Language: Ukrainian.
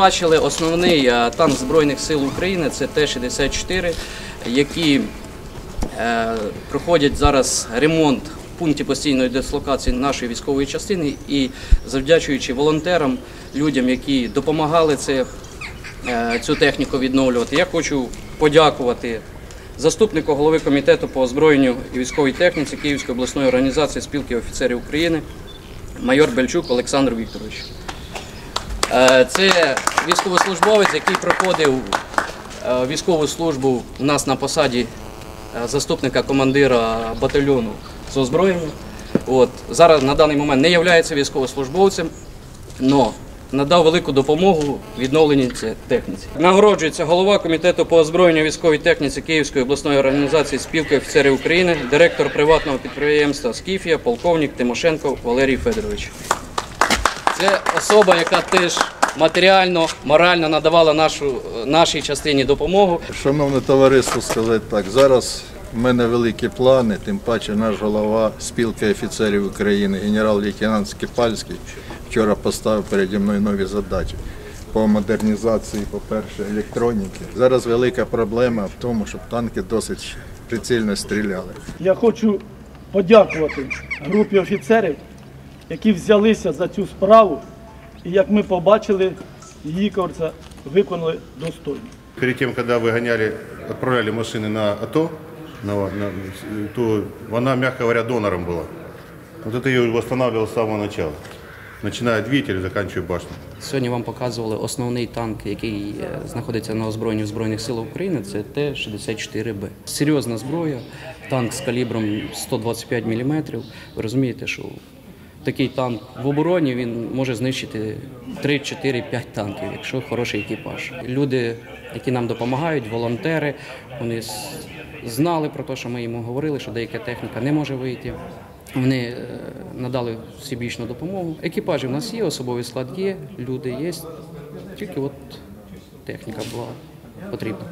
бачили, основний е, танк Збройних сил України це Т-64, які е, проходять зараз ремонт в пункті постійної дислокації нашої військової частини і завдячуючи волонтерам, людям, які допомагали це, е, цю техніку відновлювати, я хочу подякувати заступнику голови комітету по озброєнню і військовій техніці Київської обласної організації спілки офіцерів України майор Бельчук Олександр Вікторович. Е, Це військовослужбовець, який проходив е, військову службу у нас на посаді е, заступника командира батальйону з озброєння. От, зараз на даний момент не є військовослужбовцем, але надав велику допомогу відновленні техніці. Нагороджується голова комітету по озброєнню військовій техніці Київської обласної організації спілки офіцерів України, директор приватного підприємства Скіфія, полковник Тимошенко Валерій Федорович. Це особа, яка теж матеріально, морально надавала нашу, нашій частині допомогу. Шановне товариство, сказати так, зараз в мене великі плани, тим паче наш голова спілки офіцерів України, генерал-лейтенант Скипальський, вчора поставив переді мною нові задачі по модернізації, по-перше, електроніки. Зараз велика проблема в тому, щоб танки досить прицільно стріляли. Я хочу подякувати групі офіцерів, які взялися за цю справу, і як ми побачили, її кажеться, виконали достойно. Перед тем, когда вы гоняли, отправляли машины на АТО, на, на- то она, мягко говоря, донором была. Вот это ее восстанавливал с самого начала. Начиная от двигателя и заканчивая башней. Сьогодні вам показували основний танк, який е, знаходиться на озброєнні в Збройних сил України. Це Т-64Б. Серйозна зброя, танк з калібром 125 мм. Ви розумієте, що такий танк в обороні він може знищити 3, 4, 5 танків, якщо хороший екіпаж. Люди, які нам допомагають, волонтери, вони знали про те, що ми йому говорили, що деяка техніка не може вийти. Вони е, надали всебічну допомогу. Екіпажі в нас є, особовий склад є, люди є. Тільки от техніка була потрібна.